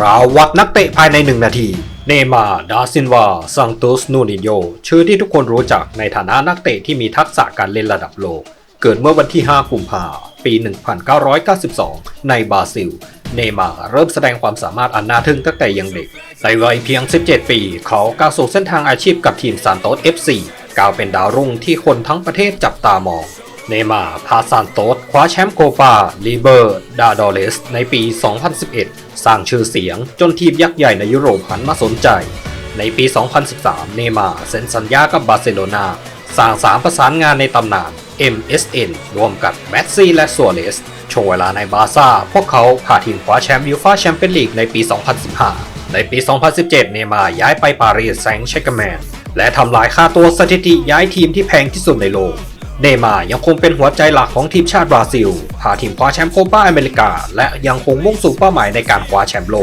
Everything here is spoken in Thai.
ราวัดนักเตะภายในหนึ่งนาที เนมาดาซินวา ซังตุส นูนิโย ชื่อที่ทุกคนรู้จักในฐานะนักเตะที่มีทักษะการเล่นระดับโลก เกิดเมื่อวันที่ 5 กุมภาพันธ์ปี 1992 ในบราซิล เนมาเริ่มแสดงความสามารถอันน่าทึ่งตั้งแต่ยังเด็ก ในวัยเพียง 17 ปี เขาก้าวสู่เส้นทางอาชีพกับทีมซานโตส FC ก้าวเป็นดาวรุ่งที่คนทั้งประเทศจับตามอง เนมาพาซานโตสคว้าแชมป์โคปาลีเบอร์ ดาดอเลส ในปี 2011 สร้างชื่อเสียงจนทีมยักษ์ใหญ่ในยุโรปหันมาสนใจ ในปี 2013 เนมาเซ็นสัญญากับบาร์เซโลนาสร้างสามประสานงานในตำนาน MSN รวมกับแมสซี่และซัวเรสโชวงเวลาในบาซ่า พวกเขาพาทีมคว้าแชมป์ยูฟ่าแชมเปี้ยนลีกในปี 2015 ในปี 2017 เนมาย้ายไปปารีสแซงต์แชร์กแมน และทำลายค่าตัวสถิติย้ายทีมที่แพงที่สุดในโลก เนย์มาร์ยังคงเป็นหัวใจหลักของทีมชาติบราซิล พาทีมคว้าแชมป์โคปาอเมริกา และยังคงมุ่งสู่เป้าหมายในการคว้าแชมป์โลก